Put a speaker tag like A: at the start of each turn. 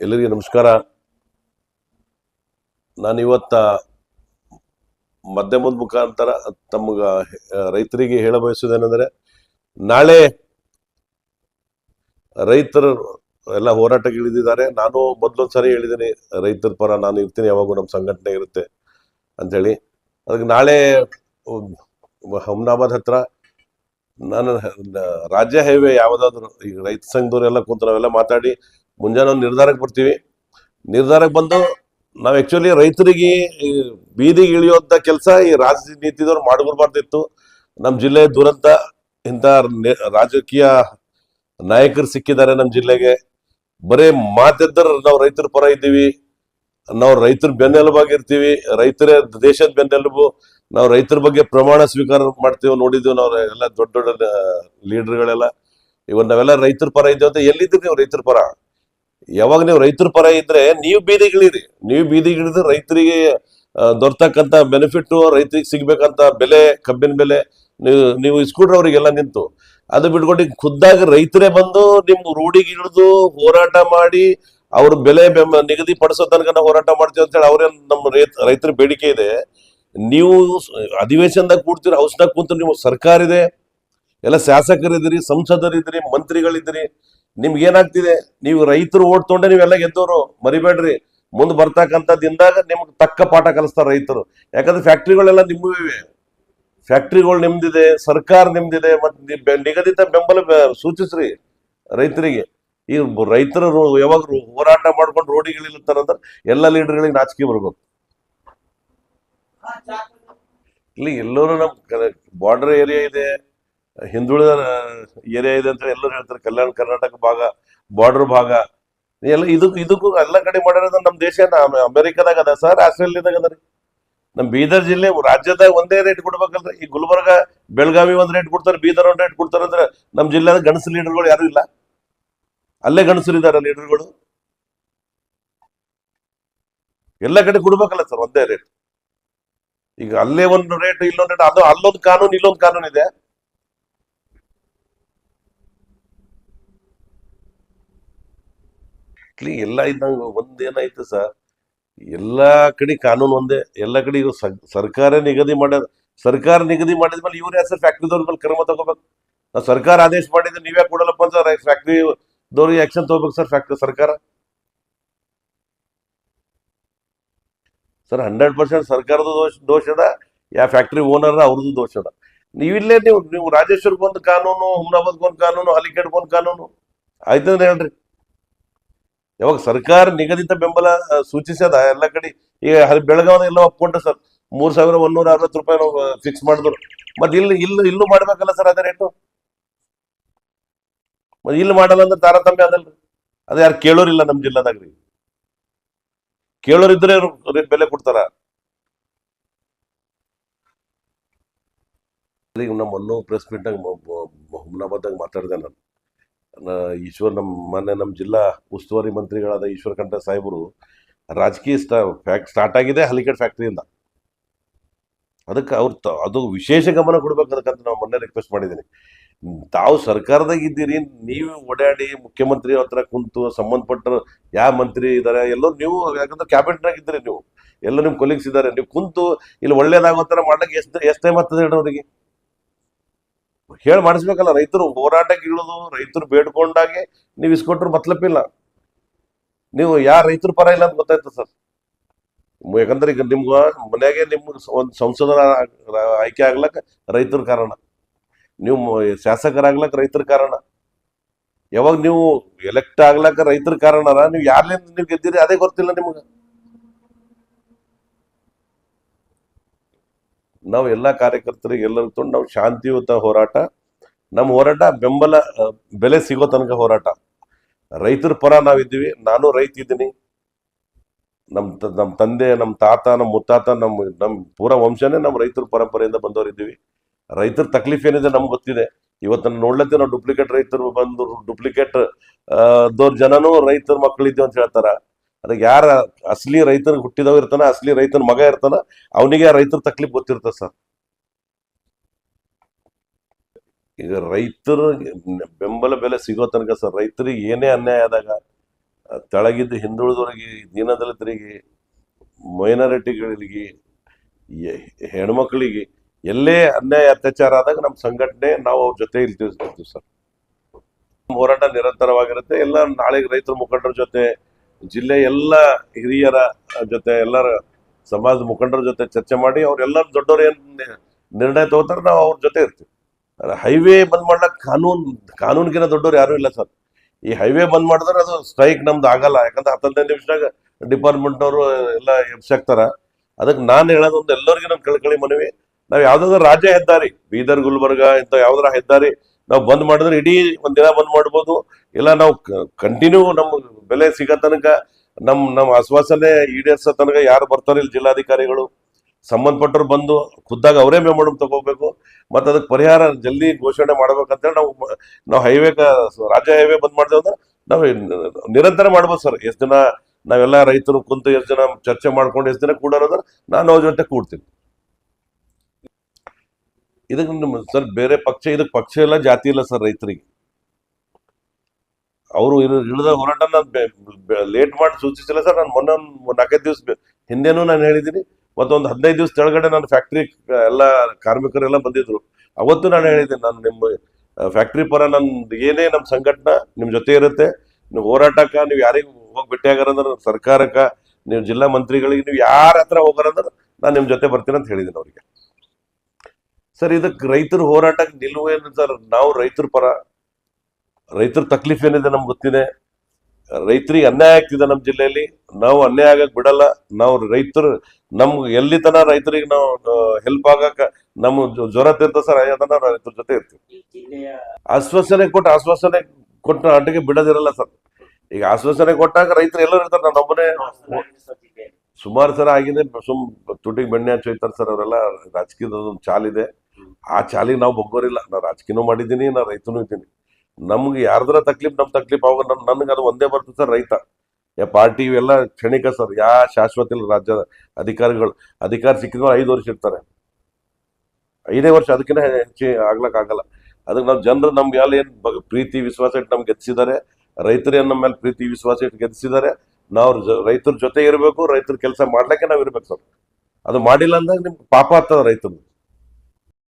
A: ಎಲ್ಲರಿಗೂ ನಮಸ್ಕಾರ ನಾನಿವತ್ತ ಮಾಧ್ಯಮದ ಮುಖಾಂತರ ತಮಗ ರೈತರಿಗೆ ಹೇಳ ಬಯಸುವುದೇನೆಂದರೆ ನಾಳೆ ರೈತರು ಎಲ್ಲ ಹೋರಾಟಕ್ಕೆ ಇಳಿದಿದ್ದಾರೆ ನಾನು ಮೊದಲೊಂದು ಸರಿ ಹೇಳಿದ್ದೀನಿ ರೈತರ ಪರ ನಾನು ಇರ್ತೀನಿ ಯಾವಾಗೂ ನಮ್ಮ ಸಂಘಟನೆ ಇರುತ್ತೆ ಅಂಥೇಳಿ ಅದಕ್ಕೆ ನಾಳೆ ಹಮ್ನಾಬಾದ್ ಹತ್ರ ನಾನು ರಾಜ್ಯ ಹೈವೇ ಯಾವುದಾದ್ರು, ಈಗ ರೈತ ಸಂಘದವರೆಲ್ಲ ಕೂತು ನಾವೆಲ್ಲ ಮಾತಾಡಿ, ಮುಂಜಾನೆ ಒಂದು ನಿರ್ಧಾರಕ್ಕೆ ಬರ್ತೀವಿ. ನಿರ್ಧಾರಕ್ಕೆ ಬಂದು, ನಾವು ಆ್ಯಕ್ಚುಲಿ ರೈತರಿಗೆ ಬೀದಿಗೆ ಇಳಿಯುವಂಥ ಕೆಲಸ ಈ ರಾಜನೀತಿದವ್ರು ಮಾಡ್ಕೊಡ್ಬಾರ್ದಿತ್ತು. ನಮ್ಮ ಜಿಲ್ಲೆ ದುರಂತ, ಇಂಥ ರಾಜಕೀಯ ನಾಯಕರು ಸಿಕ್ಕಿದ್ದಾರೆ ನಮ್ಮ ಜಿಲ್ಲೆಗೆ. ಬರೇ ಮಾತಿದ್ದರು, ನಾವು ರೈತರ ಪರ ಇದ್ದೀವಿ. ನಾವು ರೈತರ ಬೆನ್ನೆಲುಬಾಗಿರ್ತೀವಿ, ರೈತರೇ ದೇಶದ ಬೆನ್ನೆಲುಬು, ನಾವು ರೈತರ ಬಗ್ಗೆ ಪ್ರಮಾಣ ಸ್ವೀಕಾರ ಮಾಡ್ತೀವಿ ನೋಡಿದ್ವಿ ನಾವು ಎಲ್ಲ ದೊಡ್ಡ ದೊಡ್ಡ ಲೀಡರ್ಗಳೆಲ್ಲ. ಇವಾಗ ನಾವೆಲ್ಲ ರೈತರ ಪರ ಇದ್ದೇವೆ ಅಂತ ಎಲ್ಲಿದ್ದೀರಿ ನೀವು ರೈತರ ಪರ? ಯಾವಾಗ ನೀವು ರೈತರ ಪರ ಇದ್ರೆ ನೀವು ಬೀದಿಗಿಳಿರಿ. ನೀವು ಬೀದಿಗಿಳಿದ್ರೆ ರೈತರಿಗೆ ದೊರತಕ್ಕಂತ ಬೆನಿಫಿಟ್ ರೈತರಿಗೆ ಸಿಗ್ಬೇಕಂತ ಬೆಲೆ, ಕಬ್ಬಿನ ಬೆಲೆ, ನೀವು ನೀವು ಇಸ್ಕೊಡ್ರಿ ಅವರಿಗೆಲ್ಲ ನಿಂತು. ಅದು ಬಿಟ್ಕೊಂಡು ಖುದ್ದಾಗಿ ರೈತರೇ ಬಂದು ನಿಮ್ ರೂಢಿಗೆ ಇಳಿದು ಹೋರಾಟ ಮಾಡಿ ಅವ್ರ ಬೆಲೆ ಬೆಂಬ ನಿಗದಿ ಪಡಿಸೋ ತನಕ ನಾವು ಹೋರಾಟ ಮಾಡ್ತೀವಿ ಅಂತ ಹೇಳಿ ಅವ್ರೇನ್ ನಮ್ಮ ರೈತ, ರೈತರ ಬೇಡಿಕೆ ಇದೆ. ನೀವು ಅಧಿವೇಶನದಾಗ ಕೂಡ್ತೀರಿ, ಹೌಸ್ನಾಗ ಕೂತು ನೀವು ಸರ್ಕಾರ ಇದೆ ಎಲ್ಲ ಶಾಸಕರಿದ್ದೀರಿ, ಸಂಸದರಿದ್ದೀರಿ, ಮಂತ್ರಿಗಳಿದ್ದೀರಿ, ನಿಮ್ಗೆ ಏನಾಗ್ತಿದೆ? ನೀವು ರೈತರು ಓಟ್ ತೊಗೊಂಡೆ ನೀವೆಲ್ಲ ಗೆದ್ದವರು, ಮರಿಬೇಡ್ರಿ. ಮುಂದೆ ಬರ್ತಕ್ಕಂಥ ದಿನದಾಗ ನಿಮ್ಗೆ ತಕ್ಕ ಪಾಠ ಕಲಿಸ್ತಾರೆ ರೈತರು. ಯಾಕಂದ್ರೆ ಫ್ಯಾಕ್ಟ್ರಿಗಳೆಲ್ಲ ನಿಮ್ಮೂ ಇವೆ. ಫ್ಯಾಕ್ಟ್ರಿಗಳು ನಿಮ್ದಿದೆ, ಸರ್ಕಾರ ನಿಮ್ದಿದೆ, ಮತ್ತೆ ನಿಗದಿತ ಬೆಂಬಲ ಸೂಚಿಸ್ರಿ ರೈತರಿಗೆ. ಈ ರೈತರು ಯಾವಾಗ ಹೋರಾಟ ಮಾಡ್ಕೊಂಡು ರೋಡಿಗಳಿರ್ತಾರಂದ್ರೆ ಎಲ್ಲ ಲೀಡರ್ಗಳಿಗೆ ನಾಚಿಕೆ ಬರ್ಬೇಕು. ಇಲ್ಲಿ ಎಲ್ಲರೂ ನಮ್ ಬಾರ್ಡರ್ ಏರಿಯಾ ಇದೆ, ಹಿಂದುಳಿದ ಏರಿಯಾ ಇದೆ ಅಂತ ಎಲ್ಲರೂ ಹೇಳ್ತಾರೆ, ಕಲ್ಯಾಣ ಕರ್ನಾಟಕ ಭಾಗ ಬಾರ್ಡರ್ ಭಾಗ. ಎಲ್ಲ ಇದಕ್ಕೂ ಇದಕ್ಕೂ ಎಲ್ಲ ಕಡೆ ಮಾಡಿರೋದು ನಮ್ಮ ದೇಶ ಅಮೆರಿಕದಾಗ ಅದ ಸರ್, ಆಸ್ಟ್ರೇಲಿಯಾದಾಗ ಅದ ರೀ. ನಮ್ ಬೀದರ್ ಜಿಲ್ಲೆ ರಾಜ್ಯದಾಗ ಒಂದೇ ರೇಟ್ ಕೊಡ್ಬೇಕಂದ್ರೆ ಈ ಗುಲ್ಬರ್ಗ, ಬೆಳಗಾವಿ ಒಂದ್ ರೇಟ್ ಕೊಡ್ತಾರೆ, ಬೀದರ್ ಒಂದ್ ರೇಟ್ ಕೊಡ್ತಾರೆ ಅಂದ್ರೆ ನಮ್ ಜಿಲ್ಲೆದ ಗಣಸು ಲೀಡರ್ಗಳು ಯಾರು ಇಲ್ಲ. ಅಲ್ಲೇ ಗಣಸರಿದ್ದಾರೆ ಲೀಡರ್ಗಳು. ಎಲ್ಲ ಕಡೆ ಕೊಡ್ಬೇಕಲ್ಲ ಸರ್, ಒಂದೇ ರೇಟ್ ಈಗ ಅಲ್ಲೇ ಒಂದು ರೇಟ್ ಇಲ್ಲೊಂದು ರೇಟ್ ಅದು ಅಲ್ಲೊಂದು ಕಾನೂನು, ಇಲ್ಲೊಂದು ಕಾನೂನು ಇದೆ. ಎಲ್ಲ ಇದ್ದಂಗ ಒಂದೇನಾಯ್ತು ಸರ್, ಎಲ್ಲಾ ಕಡೆ ಕಾನೂನು ಒಂದೇ, ಎಲ್ಲ ಕಡೆ ಈಗ ಸರ್ಕಾರ ನಿಗದಿ ಮಾಡ್ಯದ ಸರ್ಕಾರ ನಿಗದಿ ಮಾಡಿದ್ಮೇಲೆ ಇವ್ರ ಹೆಸರು ಫ್ಯಾಕ್ಟ್ರಿದವ್ರ ಮೇಲೆ ಕ್ರಮ ತಗೋಬೇಕು? ಸರ್ಕಾರ ಆದೇಶ ಮಾಡಿದ್ರೆ ನೀವೇ ಕೊಡಲ್ಲಪ್ಪ ಅಂತ ಫ್ಯಾಕ್ಟ್ರಿ ದವ್ರಿಗೆ ಆಕ್ಷನ್ ತಗೋಬೇಕು ಸರ್ ಫ್ಯಾಕ್ಟ್ರಿ ಸರ್ಕಾರ? ಸರ್ ಹಂಡ್ರೆಡ್ ಪರ್ಸೆಂಟ್ ಸರ್ಕಾರದ ದೋಷ ದೋಷ ಯಾ ಫ್ಯಾಕ್ಟ್ರಿ ಓನರ್ ಅವ್ರದ್ದು ದೋಷ ಅದ. ನೀವಿಲ್ಲೇ ನೀವು ನೀವು ರಾಜೇಶ್ವರ್ಗೆ ಕಾನೂನು ಹುಮ್ನಾಬಾದ್ಗೆ ಒಂದು ಕಾನೂನು ಹಲಿಕೆಡ್ಗೆ ಒಂದು ಕಾನೂನು ಆಯ್ತಂದ್ರೆ ಹೇಳ್ರಿ. ಯಾವಾಗ ಸರ್ಕಾರ ನಿಗದಿತ ಬೆಂಬಲ ಸೂಚಿಸದ ಎಲ್ಲ ಕಡೆ, ಈಗ ಬೆಳಗಾವಿ ಎಲ್ಲ ಒಪ್ಕೊಂಡ್ರೆ ಸರ್ ಮೂರ್ ಸಾವಿರ ಒಂದೂರ ಅರವತ್ತು ರೂಪಾಯಿ ಫಿಕ್ಸ್ ಮಾಡಿದ್ರು. ಮತ್ತೆ ಇಲ್ಲಿ ಇಲ್ಲಿ ಇಲ್ಲೂ ಮಾಡ್ಬೇಕಲ್ಲ ಸರ್ ಅದೇ ರೇಟು ಇಲ್ಲಿ ಮಾಡಲ್ಲ ಅಂದ್ರೆ ತಾರತಮ್ಯ ಅದಲ್ರಿ. ಅದು ಯಾರು ಕೇಳೋರಿಲ್ಲ ನಮ್ಮ ಜಿಲ್ಲಾದಾಗ್ರಿ ಕೇಳೋರಿದ್ರೆ ಬೆಲೆ ಕೊಡ್ತಾರ. ನಮ್ಮ ಮೊನ್ನೋ ಪ್ರೆಸ್ ಮೀಟ್ನಾಗ ಹುಮ್ನಾಬಾದ್ದಾಗ ಮಾತಾಡಿದೆ ನಾನು. ಈಶ್ವರ್ ನಮ್ಮ ಮೊನ್ನೆ ನಮ್ಮ ಜಿಲ್ಲಾ ಉಸ್ತುವಾರಿ ಮಂತ್ರಿಗಳಾದ ಈಶ್ವರ್ ಕಂಠ ಸಾಹೇಬರು ರಾಜಕೀಯ ಸ್ಟಾ ಫ್ಯಾಕ್ಟ್ ಸ್ಟಾರ್ಟ್ ಆಗಿದೆ ಹಲಿಕಡ್ ಫ್ಯಾಕ್ಟ್ರಿಯಿಂದ ಅದಕ್ಕೆ ಅವ್ರು ಅದು ವಿಶೇಷ ಗಮನ ಕೊಡ್ಬೇಕು ಅದಕ್ಕಂತ ನಾವು ಮೊನ್ನೆ ರಿಕ್ವೆಸ್ಟ್ ಮಾಡಿದ್ದೀನಿ ತಾವು ಸರ್ಕಾರದಾಗ ಇದ್ದೀರಿ, ನೀವು ಓಡಾಡಿ ಮುಖ್ಯಮಂತ್ರಿ ಹತ್ರ ಕುಂತು ಸಂಬಂಧಪಟ್ಟ ಯಾವ ಮಂತ್ರಿ ಇದ್ದಾರೆ ಎಲ್ಲರೂ ನೀವು ಯಾಕಂದ್ರೆ ಕ್ಯಾಬಿನೆಟ್ನಾಗ ಇದ್ದೀರಿ ನೀವು. ಎಲ್ಲ ನಿಮ್ ಕೊಲೀಗ್ಸ್ ಇದ್ದಾರೆ ನೀವು ಕುಂತು ಇಲ್ಲಿ ಒಳ್ಳೇದಾಗೋ ಥರ ಮಾಡ್ಲಿಕ್ಕೆ ಎಷ್ಟು ಎಷ್ಟು ಟೈಮ್ ಆಗ್ತದೆ ಹೇಳಿ ಹೇಳಿ ಮಾಡಿಸ್ಬೇಕಲ್ಲ, ರೈತರು ಹೋರಾಟಕ್ಕೆ ಇಳಿದು, ರೈತರು ಬೇಡ್ಕೊಂಡಾಗೆ ನೀವು ಇಸ್ಕೊಟ್ರು ಮತ್ಲಪ್ಪಿಲ್ಲ. ನೀವು ಯಾರ ರೈತರ ಪರ ಇಲ್ಲ ಅಂತ ಗೊತ್ತಾಯ್ತು ಸರ್. ಯಾಕಂದ್ರೆ ಈಗ ನಿಮ್ಗ ಮನೆಗೆ ನಿಮ್ಗೆ ಒಂದು ಸಂಸದರ ಆಯ್ಕೆ ಆಗ್ಲಕ್ಕ ರೈತರ ಕಾರಣ. ನೀವು ಶಾಸಕರಾಗ್ಲಕ್ಕ ರೈತರ ಕಾರಣ. ಯಾವಾಗ ನೀವು ಎಲೆಕ್ಟ್ ಆಗ್ಲಕ್ಕ ರೈತರ ಕಾರಣ ನೀವು ಯಾರ್ಲಿಂದ ನೀವು ಗೆದ್ದಿರಿ ಅದೇ ಗೊತ್ತಿಲ್ಲ ನಿಮ್ಗೆ. ನಾವು ಎಲ್ಲಾ ಕಾರ್ಯಕರ್ತರಿಗೆ ಎಲ್ಲರೂ ತೊಗೊಂಡು ನಾವು ಶಾಂತಿಯುತ ಹೋರಾಟ ನಮ್ಮ ಹೋರಾಟ ಬೆಂಬಲ, ಬೆಲೆ ಸಿಗೋ ತನಕ ಹೋರಾಟ. ರೈತರ ಪರ ನಾವಿದ್ದೀವಿ, ನಾನು ರೈತ ಇದ್ದೀನಿ. ನಮ್ಮ ನಮ್ ನಮ್ಮ ತಂದೆ ನಮ್ಮ ತಾತ ನಮ್ಮ ಮುತ್ತಾತ ನಮ್ಮ ನಮ್ಮ ಪೂರ ವಂಶನೇ ನಮ್ಮ ರೈತರ ಪರಂಪರೆಯಿಂದ ಬಂದವರಿದ್ದೀವಿ ರೈತರ ತಕ್ಲೀಫ್ ಏನಿದೆ ನಮ್ಗೆ ಗೊತ್ತಿದೆ. ಇವತ್ತು ನೋಡ್ಲತ್ತೆ ನಾವು ಡೂಪ್ಲಿಕೇಟ್ ರೈತರು ಬಂದು ಡೂಪ್ಲಿಕೇಟ್ ದೋರ್ ಜನನೂ ರೈತರ ಮಕ್ಕಳಿದ್ದೀವಿ ಅಂತ ಹೇಳ್ತಾರ. ಅದಕ್ಕೆ ಯಾರ ಅಸಲಿ ರೈತನ ಹುಟ್ಟಿದವ ಇರ್ತಾನ, ಅಸಲಿ ರೈತನ ಮಗ ಇರ್ತಾನ, ಅವನಿಗೆ ಆ ರೈತರ ತಕ್ಲೀಫ್ ಗೊತ್ತಿರ್ತದೆ ಸರ್. ಈಗ ರೈತರ ಬೆಂಬಲ ಬೆಲೆ ಸಿಗೋ ತನಕ ಸರ್ ರೈತರಿಗೆ ಏನೇ ಅನ್ಯಾಯ ಆದಾಗ ತೆಳಗಿದ್ದು ಹಿಂದುಳಿದವರಿಗೆ, ದೀನದಲಿತರಿಗೆ, ಮೈನಾರಿಟಿಗಳಿಗೆ ಹೆಣ್ಮಕ್ಳಿಗೆ ಎಲ್ಲೇ ಅನ್ಯಾಯ, ಅತ್ಯಾಚಾರ ಆದಾಗ ನಮ್ಮ ಸಂಘಟನೆ ನಾವು ಅವ್ರ ಜೊತೆ ಇರ್ತೀವಿ ಸರ್. ಹೋರಾಟ ನಿರಂತರವಾಗಿರುತ್ತೆ. ಎಲ್ಲ ನಾಳೆ ರೈತರ ಮುಖಂಡರ ಜೊತೆ, ಜಿಲ್ಲೆ ಎಲ್ಲ ಹಿರಿಯರ ಜೊತೆ, ಎಲ್ಲರ ಸಮಾಜದ ಮುಖಂಡರ ಜೊತೆ ಚರ್ಚೆ ಮಾಡಿ ಅವ್ರೆಲ್ಲರೂ ದೊಡ್ಡವ್ರು ಏನ್ ನಿರ್ಣಯ ತಗೋತಾರೆ ನಾವು ಅವ್ರ ಜೊತೆ ಇರ್ತೀವಿ. ಹೈವೇ ಬಂದ್ ಮಾಡ್ಲಾಕ ಕಾನೂನ್ ಕಾನೂನ್ಗಿನ ದೊಡ್ಡವ್ರು ಯಾರು ಇಲ್ಲ ಸರ್. ಈ ಹೈವೇ ಬಂದ್ ಮಾಡಿದ್ರೆ ಅದು ಸ್ಟ್ರೈಕ್ ನಮ್ದು ಆಗಲ್ಲ. ಯಾಕಂದ್ರೆ ಹತ್ತನೇ ನಿಮಿಷದಾಗ ಡಿಪಾರ್ಟ್ಮೆಂಟ್ ಅವರು ಎಲ್ಲ ಎಬ್ಸಾಕ್ತಾರ ಅದಕ್ಕೆ ನಾನು ಹೇಳೋದೊಂದು, ಎಲ್ಲರಿಗೂ ನಮ್ಮ ಕಳ್ಕಳಿ ಮನವಿ. ನಾವು ಯಾವ್ದಾದ್ರು ರಾಜ್ಯ ಹೆದ್ದಾರಿ, ಬೀದರ್, ಗುಲ್ಬರ್ಗ ಇಂಥ ಯಾವ್ದಾರ ಹೆದ್ದಾರಿ ನಾವು ಬಂದ್ ಮಾಡಿದ್ರೆ ಇಡೀ ಒಂದಿನ ದಿನ ಬಂದ್ ಮಾಡ್ಬೋದು. ಇಲ್ಲ ನಾವು ಕಂಟಿನ್ಯೂ ನಮ್ಮ ಬೆಲೆ ಸಿಗೋ ತನಕ, ನಮ್ ನಮ್ಮ ಆಶ್ವಾಸನೆ ಈಡೇರ್ಸೋ ತನಕ ಯಾರು ಬರ್ತಾರೆ ಇಲ್ಲಿ ಜಿಲ್ಲಾಧಿಕಾರಿಗಳು. ಸಂಬಂಧಪಟ್ಟರು ಬಂದು ಖುದ್ದಾಗ ಅವರೇ ಮೆಮೊರಂ ತಗೋಬೇಕು, ಮತ್ತೆ ಅದಕ್ಕೆ ಪರಿಹಾರ ಜಲ್ದಿ ಘೋಷಣೆ ಮಾಡ್ಬೇಕಂತೇಳಿ ನಾವು ನಾವು ಹೈವೇ ರಾಜ್ಯ ಹೈವೇ ಬಂದ್ ಮಾಡಿದೆವು ಅಂದ್ರೆ ನಾವು ನಿರಂತರ ಮಾಡ್ಬೋದು ಸರ್. ಎಷ್ಟು ಜನ ನಾವೆಲ್ಲ ರೈತರು ಕುಂತು ಎಷ್ಟು ಜನ ಚರ್ಚೆ ಮಾಡ್ಕೊಂಡು ಎಷ್ಟು ಜನ ಕೂಡೋದಂದ್ರೆ ನಾನು ಅವ್ರ ಜೊತೆ ಕೂಡ್ತೀನಿ. ಇದಕ್ಕೆ ಸರ್ ಬೇರೆ ಪಕ್ಷ ಇದಕ್ಕೆ ಪಕ್ಷ ಇಲ್ಲ ಜಾತಿ ಇಲ್ಲ ಸರ್ ರೈತರಿಗೆ. ಅವರು ಇಳಿದ ಹೋರಾಟ ನಾನು ಲೇಟ್ ಮಾಡಿ ಸೂಚಿಸಿಲ್ಲ ಸರ್. ನಾನು ಮೊನ್ನೆ ನಾಲ್ಕೈದು ದಿವಸ ಹಿಂದೆನೂ ನಾನು ಹೇಳಿದ್ದೀನಿ ಮತ್ತೊಂದು ಹದಿನೈದು ದಿವಸ ಕೆಳಗಡೆ ನಾನು ಫ್ಯಾಕ್ಟ್ರಿ ಎಲ್ಲ ಕಾರ್ಮಿಕರೆಲ್ಲ ಬಂದಿದ್ರು. ಅವತ್ತು ನಾನು ಹೇಳಿದ್ದೀನಿ ನಾನು ನಿಮ್ಮ ಫ್ಯಾಕ್ಟ್ರಿ ಪರ ನಂದು ಏನೇ ನಮ್ಮ ಸಂಘಟನೆ ನಿಮ್ಮ ಜೊತೆ ಇರುತ್ತೆ. ನೀವು ಹೋರಾಟಕ್ಕ, ನೀವು ಯಾರಿಗೂ ಹೋಗಿ ಭೇಟಿಯಾಗಾರಂದ್ರೆ ಸರ್ಕಾರಕ್ಕ, ನೀವು ಜಿಲ್ಲಾ ಮಂತ್ರಿಗಳಿಗೆ, ನೀವು ಯಾರ ಹತ್ರ ಹೋಗಾರಂದ್ರೆ ನಾನು ನಿಮ್ಮ ಜೊತೆ ಬರ್ತೀನಿ ಅಂತ ಹೇಳಿದ್ದೀನಿ ಅವರಿಗೆ. ಸರ್ ಇದಕ್ಕೆ ರೈತರ ಹೋರಾಟಕ್ಕೆ ನಿಲುವು ಏನು ಸರ್? ನಾವು ರೈತರ ಪರ, ರೈತರ ತಕ್ಲೀಫ್ ಏನಿದೆ ನಮ್ಗೆ ಗೊತ್ತಿದೆ. ರೈತರಿಗೆ ಅನ್ಯಾಯ ಆಗ್ತಿದೆ ನಮ್ಮ ಜಿಲ್ಲೆಯಲ್ಲಿ. ನಾವು ಅನ್ಯಾಯ ಆಗಕ್ಕೆ ಬಿಡಲ್ಲ. ನಾವು ರೈತರು ನಮ್ಗೆ ಎಲ್ಲಿ ತನ ರೈತರಿಗೆ ನಾವು ಹೆಲ್ಪ್ ಆಗಕ್ಕ ನಮ್ಮ ಜ್ವರ ತೀರ್ತ ಸರ್ ಅದನ್ನ ರೈತರ ಜೊತೆ ಇರ್ತೀವಿ. ಆಶ್ವಾಸನೆ ಕೊಟ್ಟು ಆಶ್ವಾಸನೆ ಕೊಟ್ಟ ಆಟಕ್ಕೆ ಬಿಡೋದಿರಲ್ಲ ಸರ್. ಈಗ ಆಶ್ವಾಸನೆ ಕೊಟ್ಟಾಗ ರೈತರು ಎಲ್ಲರೂ ಇರ್ತಾರೆ ನಾನು ಒಬ್ಬನೇ ಸುಮಾರು ಸರ ಆಗಿದೆ ಸುಮ್ ತುಟಿಗೆ ಬೆಣ್ಣೆ ಹಚ್ಚೋಯ್ತಾರೆ ಸರ್ ಅವರೆಲ್ಲ ರಾಜಕೀಯದ ಒಂದು ಚಾಲಿದೆ ಆ ಚಾಲಿಗೆ ನಾವು ಬಗ್ಗೋರಿಲ್ಲ. ನಾ ರಾಜಕೀಯನೂ ಮಾಡಿದ್ದೀನಿ ನಾ ರೈತನೂ ಇದ್ದೀನಿ. ನಮ್ಗೆ ಯಾರ್ದಾರ ತಕ್ಲೀಫ್ ನಮ್ ತಕ್ಲೀಫ್ ಅವಾಗ ನನ್ ನನ್ಗೆ ಅದು ಒಂದೇ ಬರ್ತದೆ ಸರ್ ರೈತ. ಯಾ ಪಾರ್ಟಿ ಇವೆಲ್ಲ ಕ್ಷಣಿಕ ಸರ್. ಯಾ ಶಾಶ್ವತ ಇಲ್ಲ ರಾಜ್ಯದ ಅಧಿಕಾರಿಗಳು. ಅಧಿಕಾರ ಸಿಕ್ಕಿದ್ರು ಐದು ವರ್ಷ ಇರ್ತಾರೆ. ಐದೇ ವರ್ಷ ಅದಕ್ಕಿಂತ ಹೆಚ್ಚು ಆಗ್ಲಕ್ಕಾಗಲ್ಲ. ಅದಕ್ಕೆ ನಾವು ಜನರು ನಮ್ಗೆ ಅಲ್ಲಿ ಏನ್ ಪ್ರೀತಿ, ವಿಶ್ವಾಸ ಇಟ್ಟು ನಮ್ಗೆ ಗೆದ್ಸಿದ್ದಾರೆ. ರೈತರು ನಮ್ಮ ಮೇಲೆ ಪ್ರೀತಿ, ವಿಶ್ವಾಸ ಇಟ್ಟು ಗೆದ್ಸಿದ್ದಾರೆ. ನಾವು ರೈತರ ಜೊತೆ ಇರಬೇಕು, ರೈತರ ಕೆಲಸ ಮಾಡ್ಲಿಕ್ಕೆ ನಾವ್ ಇರ್ಬೇಕು ಸರ್. ಅದು ಮಾಡಿಲ್ಲ ಅಂದಾಗ ನಿಮ್ಗೆ ಪಾಪ ಆಗ್ತದ ರೈತರು